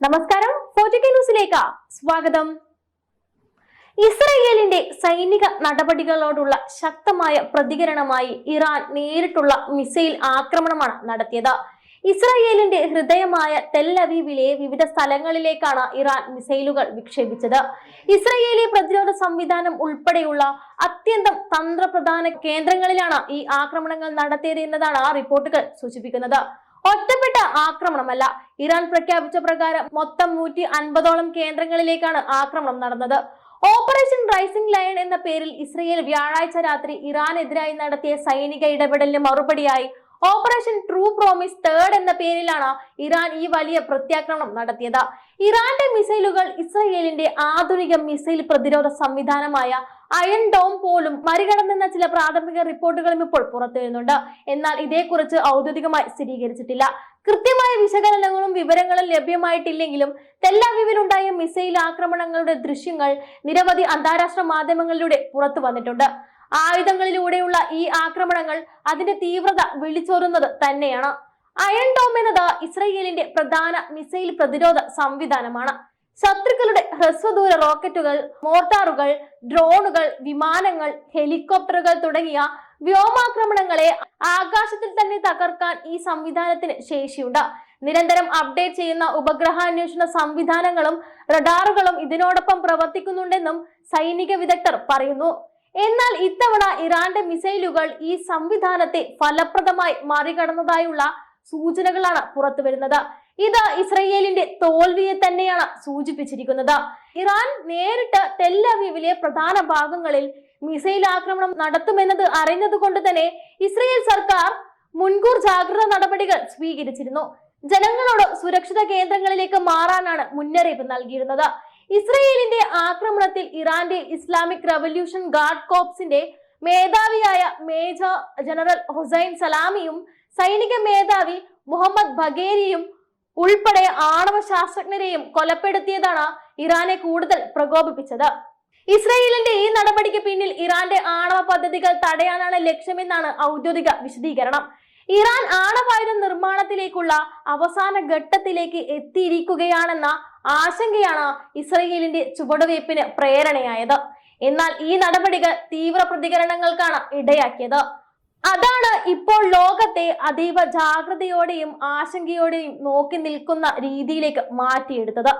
നമസ്കാരം. ന്യൂസിലേക്ക് സ്വാഗതം. ഇസ്രയേലിന്റെ സൈനിക നടപടികളോടുള്ള ശക്തമായ പ്രതികരണമായി ഇറാൻ നേരിട്ടുള്ള മിസൈൽ ആക്രമണമാണ് നടത്തിയത്. ഇസ്രയേലിന്റെ ഹൃദയമായ തെല്ലവീവിലെ വിവിധ സ്ഥലങ്ങളിലേക്കാണ് ഇറാൻ മിസൈലുകൾ വിക്ഷേപിച്ചത്. ഇസ്രയേലി പ്രതിരോധ സംവിധാനം ഉൾപ്പെടെയുള്ള അത്യന്തം തന്ത്രപ്രധാന കേന്ദ്രങ്ങളിലാണ് ഈ ആക്രമണങ്ങൾ നടത്തിയത് എന്നതാണ് റിപ്പോർട്ടുകൾ സൂചിപ്പിക്കുന്നത്. ഒറ്റപ്പെട്ട ആക്രമണമല്ല. ഇറാൻ പ്രഖ്യാപിച്ച പ്രകാരം മൊത്തം നൂറ്റി അൻപതോളം കേന്ദ്രങ്ങളിലേക്കാണ് ആക്രമണം നടന്നത്. ഓപ്പറേഷൻ റൈസിംഗ് ലയൺ എന്ന പേരിൽ ഇസ്രയേൽ വ്യാഴാഴ്ച രാത്രി ഇറാനെതിരായി നടത്തിയ സൈനിക ഇടപെടലിന് മറുപടിയായി ഓപ്പറേഷൻ ട്രൂ പ്രോമിസ് തേർഡ് എന്ന പേരിലാണ് ഇറാൻ ഈ വലിയ പ്രത്യാക്രമണം നടത്തിയത്. ഇറാന്റെ മിസൈലുകൾ ഇസ്രയേലിന്റെ ആധുനിക മിസൈൽ പ്രതിരോധ സംവിധാനമായ അയൺ ഡോം പോലും മറികടന്നെന്ന ചില പ്രാഥമിക റിപ്പോർട്ടുകളും ഇപ്പോൾ പുറത്തു വരുന്നുണ്ട്. എന്നാൽ ഇതേക്കുറിച്ച് ഔദ്യോഗികമായി സ്ഥിരീകരിച്ചിട്ടില്ല. കൃത്യമായ വിശകലനങ്ങളും വിവരങ്ങളും ലഭ്യമായിട്ടില്ലെങ്കിലും തെല്ലാവിവിലുണ്ടായ മിസൈൽ ആക്രമണങ്ങളുടെ ദൃശ്യങ്ങൾ നിരവധി അന്താരാഷ്ട്ര മാധ്യമങ്ങളിലൂടെ പുറത്തു വന്നിട്ടുണ്ട്. ആയുധങ്ങളിലൂടെയുള്ള ഈ ആക്രമണങ്ങൾ അതിന്റെ തീവ്രത വിളിച്ചോറുന്നത് തന്നെയാണ്. അയൺ ഡോം എന്നത് ഇസ്രയേലിന്റെ പ്രധാന മിസൈൽ പ്രതിരോധ സംവിധാനമാണ്. ശത്രുക്കളുടെ ഹ്രസ്വദൂര റോക്കറ്റുകൾ മോർട്ടാറുകൾ ഡ്രോണുകൾ വിമാനങ്ങൾ ഹെലികോപ്റ്ററുകൾ തുടങ്ങിയ വ്യോമാക്രമണങ്ങളെ ആകാശത്തിൽ തന്നെ തകർക്കാൻ ഈ സംവിധാനത്തിന് ശേഷിയുണ്ട്. നിരന്തരം അപ്ഡേറ്റ് ചെയ്യുന്ന ഉപഗ്രഹാന്വേഷണ സംവിധാനങ്ങളും റഡാറുകളും ഇതിനോടൊപ്പം പ്രവർത്തിക്കുന്നുണ്ടെന്നും സൈനിക വിദഗ്ധർ പറയുന്നു. എന്നാൽ ഇത്തവണ ഇറാന്റെ മിസൈലുകൾ ഈ സംവിധാനത്തെ ഫലപ്രദമായി മറികടന്നതായുള്ള സൂചനകളാണ് പുറത്തു വരുന്നത്. ഇത് ഇസ്രയേലിന്റെ തോൽവിയെ തന്നെയാണ് സൂചിപ്പിച്ചിരിക്കുന്നത്. ഇറാൻ നേരിട്ട് തെല്ലവീവിലെ പ്രധാന ഭാഗങ്ങളിൽ മിസൈൽ ആക്രമണം നടത്തുമെന്നത് അറിഞ്ഞത് കൊണ്ട് തന്നെ ഇസ്രയേൽ സർക്കാർ മുൻകൂർ ജാഗ്രത നടപടികൾ സ്വീകരിച്ചിരുന്നു. ജനങ്ങളോട് സുരക്ഷിത കേന്ദ്രങ്ങളിലേക്ക് മാറാനാണ് മുന്നറിയിപ്പ് നൽകിയിരുന്നത്. ഇസ്രയേലിന്റെ ആക്രമണത്തിൽ ഇറാന്റെ ഇസ്ലാമിക് റവല്യൂഷൻ ഗാർഡ് കോപ്സിന്റെ മേധാവിയായ മേജർ ജനറൽ ഹുസൈൻ സലാമിയും സൈനിക മേധാവി മുഹമ്മദ് ബഗേരിയും ഉൾപ്പെടെ ആണവ ശാസ്ത്രജ്ഞരെയും കൊലപ്പെടുത്തിയതാണ് ഇറാനെ കൂടുതൽ പ്രകോപിപ്പിച്ചത്. ഇസ്രയേലിന്റെ ഈ നടപടിക്ക് പിന്നിൽ ഇറാന്റെ ആണവ പദ്ധതികൾ തടയാനാണ് ലക്ഷ്യമെന്നാണ് ഔദ്യോഗിക വിശദീകരണം. ഇറാൻ ആണവായുധ നിർമ്മാണത്തിലേക്കുള്ള അവസാന ഘട്ടത്തിലേക്ക് എത്തിയിരിക്കുകയാണെന്ന ആശങ്കയാണ് ഇസ്രയേലിന്റെ ചുവടുവയ്പ്പിന് പ്രേരണയായത്. എന്നാൽ ഈ നടപടികൾ തീവ്ര പ്രതികരണങ്ങൾക്കാണ് ഇടയാക്കിയത്. അതാണ് ഇപ്പോൾ ലോകത്തെ അതീവ ജാഗ്രതയോടെയും ആശങ്കയോടെയും നോക്കി നിൽക്കുന്ന രീതിയിലേക്ക് മാറ്റിയെടുത്തത്.